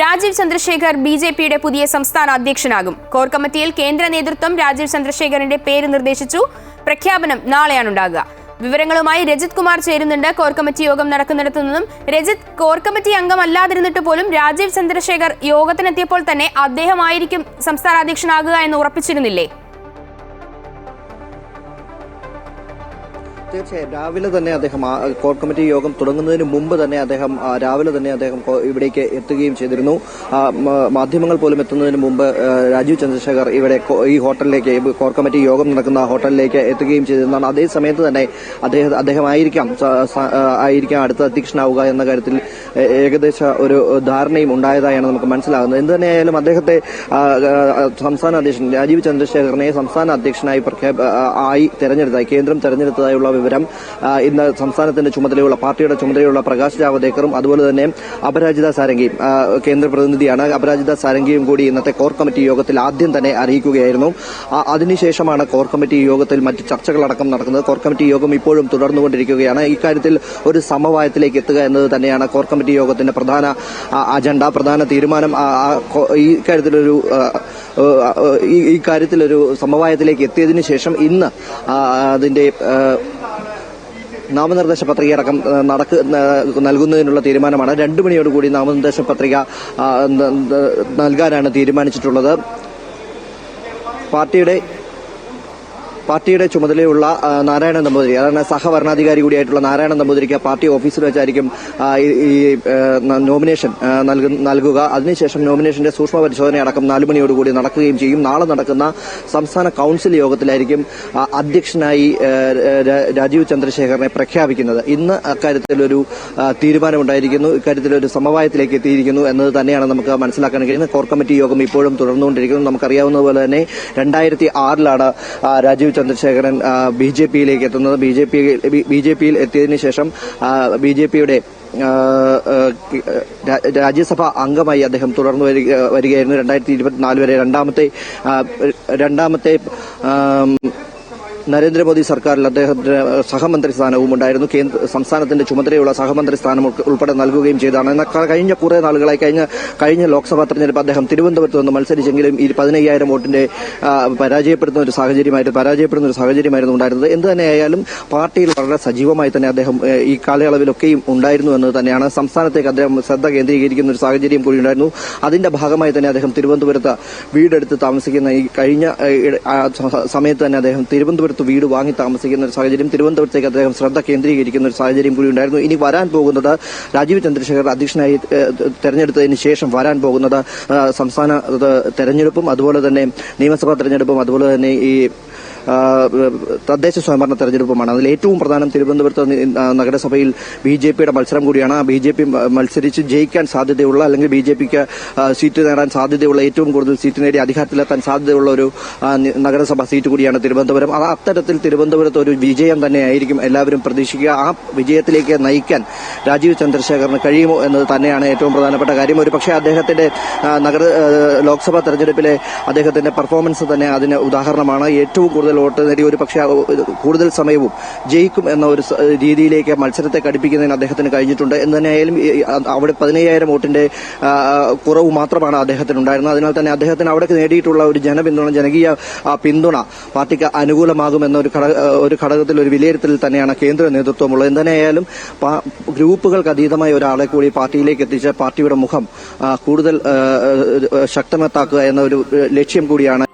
Rajeev Chandrasekhar B J പിയുടെ പുതിയ സംസ്ഥാന അധ്യക്ഷനാകും. കോർ കമ്മിറ്റിയിൽ കേന്ദ്ര നേതൃത്വം രാജീവ് ചന്ദ്രശേഖറിന്റെ പേര് നിർദ്ദേശിച്ചു. പ്രഖ്യാപനം നാളെയാണ് ഉണ്ടാകുക വിവരങ്ങളുമായി രജിത് കുമാർ ചേരുന്നുണ്ട്. കോർ കമ്മിറ്റി യോഗം നടക്കുന്നിടത്തു നിന്നും രജിത് കോർ കമ്മിറ്റി അംഗമല്ലാതിരുന്നിട്ട് പോലും രാജീവ് ചന്ദ്രശേഖർ യോഗത്തിനെത്തിയപ്പോൾ തന്നെ അദ്ദേഹമായിരിക്കും സംസ്ഥാന അധ്യക്ഷനാകുക എന്ന് ഉറപ്പിച്ചിരുന്നില്ലേ? തീർച്ചയായും. രാവിലെ തന്നെ അദ്ദേഹം കോർ കമ്മിറ്റി യോഗം തുടങ്ങുന്നതിന് മുമ്പ് തന്നെ അദ്ദേഹം രാവിലെ തന്നെ അദ്ദേഹം ഇവിടേക്ക് എത്തുകയും ചെയ്തിരുന്നു. മാധ്യമങ്ങൾ പോലും എത്തുന്നതിന് മുമ്പ് രാജീവ് ചന്ദ്രശേഖർ ഇവിടെ ഈ ഹോട്ടലിലേക്ക് കോർ കമ്മിറ്റി യോഗം നടക്കുന്ന ഹോട്ടലിലേക്ക് എത്തുകയും ചെയ്തിരുന്നതാണ്. അതേ സമയത്ത് തന്നെ അദ്ദേഹം അദ്ദേഹമായിരിക്കാം ആയിരിക്കാം അടുത്ത അധ്യക്ഷനാവുക എന്ന കാര്യത്തിൽ ഏകദേശ ഒരു ധാരണയും ഉണ്ടായതായാണ് നമുക്ക് മനസ്സിലാകുന്നത്. എന്ത് തന്നെയായാലും അദ്ദേഹത്തെ സംസ്ഥാന അധ്യക്ഷൻ രാജീവ് ചന്ദ്രശേഖറിനെ സംസ്ഥാന അധ്യക്ഷനായി പ്രഖ്യാപ ആയി തെരഞ്ഞെടുത്തായി കേന്ദ്രം തെരഞ്ഞെടുത്തതായുള്ള വിവരം. ഇന്ന് സംസ്ഥാനത്തിന്റെ ചുമതലയുള്ള പാർട്ടിയുടെ ചുമതലയുള്ള പ്രകാശ് ജാവദേക്കറും അതുപോലെ തന്നെ അപരാജിത സാരംഗിയും കേന്ദ്ര പ്രതിനിധിയാണ്. അപരാജിത സാരംഗിയും കൂടി ഇന്നത്തെ കോർ കമ്മിറ്റി യോഗത്തിൽ ആദ്യം തന്നെ അറിയിക്കുകയായിരുന്നു. അതിനുശേഷമാണ് കോർ കമ്മിറ്റി യോഗത്തിൽ മറ്റ് ചർച്ചകളടക്കം നടക്കുന്നത്. കോർ കമ്മിറ്റി യോഗം ഇപ്പോഴും തുടർന്നുകൊണ്ടിരിക്കുകയാണ്. ഇക്കാര്യത്തിൽ ഒരു സമവായത്തിലേക്ക് എത്തുക എന്നത് തന്നെയാണ് കോർ കമ്മിറ്റി യോഗത്തിന്റെ പ്രധാന അജണ്ട പ്രധാന തീരുമാനം. ഇക്കാര്യത്തിലൊരു ഇക്കാര്യത്തിലൊരു ഈ ഈ ഈ സമവായത്തിലേക്ക് എത്തിയതിനു ശേഷം ഇന്ന് അതിന്റെ നാമനിർദ്ദേശ പത്രികയടക്കം നടക്ക് നൽകുന്നതിനുള്ള തീരുമാനമാണ്. രണ്ടു മണിയോടുകൂടി നാമനിർദ്ദേശ പത്രിക നൽകാനാണ് തീരുമാനിച്ചിട്ടുള്ളത്. പാർട്ടിയുടെ പാർട്ടിയുടെ ചുമതലയുള്ള നാരായണൻ നമ്പൂതിരി അതാണ് സഹവരണാധികാരി കൂടിയായിട്ടുള്ള നാരായണൻ നമ്പൂതിരിക്ക് പാർട്ടി ഓഫീസിൽ വെച്ചായിരിക്കും ഈ നോമിനേഷൻ നൽകുക. അതിനുശേഷം നോമിനേഷന്റെ സൂക്ഷ്മ പരിശോധന അടക്കം നാലു മണിയോടുകൂടി നടക്കുകയും ചെയ്യും. നാളെ നടക്കുന്ന സംസ്ഥാന കൌൺസിൽ യോഗത്തിലായിരിക്കും അധ്യക്ഷനായി രാജീവ് ചന്ദ്രശേഖരനെ പ്രഖ്യാപിക്കുന്നത്. ഇന്ന് അക്കാര്യത്തിലൊരു തീരുമാനമുണ്ടായിരിക്കുന്നു. ഇക്കാര്യത്തിലൊരു സമവായത്തിലേക്ക് എത്തിയിരിക്കുന്നു എന്നത് തന്നെയാണ് നമുക്ക് മനസ്സിലാക്കാൻ കഴിയുന്നത്. കോർ കമ്മിറ്റി യോഗം ഇപ്പോഴും തുടർന്നുകൊണ്ടിരിക്കുന്നു. നമുക്കറിയാവുന്നതുപോലെ തന്നെ രണ്ടായിരത്തി ആറിലാണ് രാജീവ് ചന്ദ്രശേഖരൻ ബി ജെ പിയിലേക്ക് എത്തുന്നത്. B J P B J പിയിൽ എത്തിയതിനു ശേഷം ബി ജെ പിയുടെ രാജ്യസഭ അംഗമായി അദ്ദേഹം തുടർന്നു വരിക- വരികയായിരുന്നു. രണ്ടായിരത്തി ഇരുപത്തിനാല് വരെ രണ്ടാമത്തെ രണ്ടാമത്തെ നരേന്ദ്രമോദി സർക്കാരിൽ അദ്ദേഹത്തിന് സഹമന്ത്രി സ്ഥാനവും ഉണ്ടായിരുന്നു. കേന്ദ്ര സംസ്ഥാനത്തിന്റെ ചുമതലയുള്ള സഹമന്ത്രി സ്ഥാനം ഉൾപ്പെ- ഉൾപ്പെടെ നൽകുകയും ചെയ്തതാണ് എന്നാൽ കഴിഞ്ഞ കുറെ നാളുകളായി കഴിഞ്ഞ കഴിഞ്ഞ ലോക്സഭാ തെരഞ്ഞെടുപ്പ് അദ്ദേഹം തിരുവനന്തപുരത്ത് നിന്ന് മത്സരിച്ചെങ്കിലും ഈ പതിനയ്യായിരം വോട്ടിന്റെ പരാജയപ്പെടുന്ന ഒരു സാഹചര്യമായിരുന്നു പരാജയപ്പെടുന്ന ഒരു സാഹചര്യമായിരുന്നു ഉണ്ടായിരുന്നത്. എന്ത് തന്നെയായാലും പാർട്ടിയിൽ വളരെ സജീവമായി തന്നെ അദ്ദേഹം ഈ കാലയളവിലൊക്കെയും ഉണ്ടായിരുന്നു എന്ന് തന്നെയാണ്. സംസ്ഥാനത്തേക്ക് അദ്ദേഹം ശ്രദ്ധ കേന്ദ്രീകരിക്കുന്ന ഒരു സാഹചര്യം കൂടി ഉണ്ടായിരുന്നു. അതിന്റെ ഭാഗമായി തന്നെ അദ്ദേഹം തിരുവനന്തപുരത്ത് വീടെടുത്ത് താമസിക്കുന്ന ഈ കഴിഞ്ഞ സമയത്ത് തന്നെ അദ്ദേഹം തിരുവനന്തപുരത്ത് വീട് വാങ്ങി താമസിക്കുന്ന ഒരു സാഹചര്യം. തിരുവനന്തപുരത്തേക്ക് അദ്ദേഹം ശ്രദ്ധ കേന്ദ്രീകരിക്കുന്ന ഒരു സാഹചര്യം കൂടി ഉണ്ടായിരുന്നു. ഇനി വരാൻ പോകുന്നത് രാജീവ് ചന്ദ്രശേഖർ അധ്യക്ഷനായി തെരഞ്ഞെടുത്തതിന് ശേഷം വരാൻ പോകുന്നത് സംസ്ഥാന തെരഞ്ഞെടുപ്പും അതുപോലെ തന്നെ നിയമസഭാ തെരഞ്ഞെടുപ്പും അതുപോലെ തന്നെ ഈ തദ്ദേശ സ്വയംഭരണ തെരഞ്ഞെടുപ്പുമാണ്. അതിൽ ഏറ്റവും പ്രധാനം തിരുവനന്തപുരത്ത് നഗരസഭയിൽ ബി ജെ പിയുടെ മത്സരം കൂടിയാണ്. ബി ജെ പി മത്സരിച്ച് ജയിക്കാൻ സാധ്യതയുള്ള അല്ലെങ്കിൽ ബി ജെ പിക്ക് സീറ്റ് നേടാൻ സാധ്യതയുള്ള ഏറ്റവും കൂടുതൽ സീറ്റ് നേടി അധികാരത്തിലെത്താൻ സാധ്യതയുള്ള ഒരു നഗരസഭാ സീറ്റ് കൂടിയാണ് തിരുവനന്തപുരം. അത് അത്തരത്തിൽ തിരുവനന്തപുരത്ത് ഒരു വിജയം തന്നെയായിരിക്കും എല്ലാവരും പ്രതീക്ഷിക്കുക. ആ വിജയത്തിലേക്ക് നയിക്കാൻ രാജീവ് ചന്ദ്രശേഖറിന് കഴിയുമോ എന്നത് തന്നെയാണ് ഏറ്റവും പ്രധാനപ്പെട്ട കാര്യം. ഒരു പക്ഷേ അദ്ദേഹത്തിന്റെ നഗര ലോക്സഭാ തെരഞ്ഞെടുപ്പിലെ അദ്ദേഹത്തിന്റെ പെർഫോമൻസ് തന്നെ അതിന് ഉദാഹരണമാണ്. ഏറ്റവും കൂടുതൽ വോട്ട് നേടി ഒരു പക്ഷേ കൂടുതൽ സമയവും ജയിക്കും എന്ന ഒരു രീതിയിലേക്ക് മത്സരത്തെ കടുപ്പിക്കുന്നതിന് അദ്ദേഹത്തിന് കഴിഞ്ഞിട്ടുണ്ട്. എന്ന് തന്നെയായാലും അവിടെ പതിനയ്യായിരം വോട്ടിന്റെ കുറവ് മാത്രമാണ് അദ്ദേഹത്തിന് ഉണ്ടായിരുന്നത്. അതിനാൽ തന്നെ അദ്ദേഹത്തിന് അവിടെ നേടിയിട്ടുള്ള ഒരു ജനപിന്തുണ ജനകീയ പിന്തുണ പാർട്ടിക്ക് അനുകൂലമാകുമെന്ന ഒരു ഒരു ഘടകത്തിൽ ഒരു വിലയിരുത്തലിൽ തന്നെയാണ് കേന്ദ്ര നേതൃത്വമുള്ളത്. എന്തായാലും ഗ്രൂപ്പുകൾക്ക് അതീതമായ ഒരാളെ കൂടി പാർട്ടിയിലേക്ക് എത്തിച്ച് പാർട്ടിയുടെ മുഖം കൂടുതൽ ശക്തമെത്താക്കുക എന്ന ഒരു ലക്ഷ്യം കൂടിയാണ്